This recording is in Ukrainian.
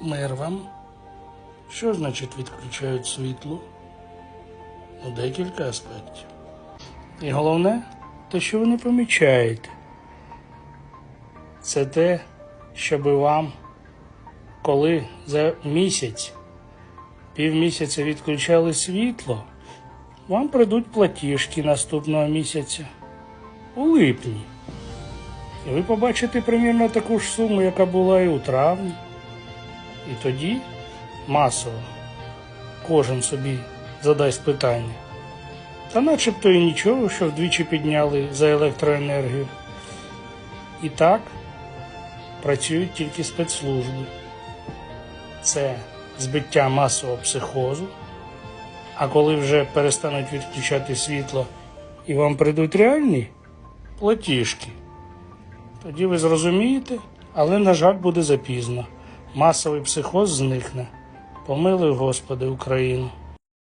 Мир вам. Що значить відключають світло? Ну, декілька аспектів. І головне, те, що ви не помічаєте, це те, щоб вам, коли за місяць, півмісяця відключали світло, вам прийдуть платіжки наступного місяця у липні. І ви побачите примірно таку ж суму, яка була і у травні. І тоді масово кожен собі задасть питання. Та начебто і нічого, що вдвічі підняли за електроенергію. І так працюють тільки спецслужби. Це збиття масового психозу. А коли вже перестануть відключати світло і вам прийдуть реальні платіжки, тоді ви зрозумієте, але, на жаль, буде запізно. Масовий психоз зникне. Помилуй, Господи, Україну.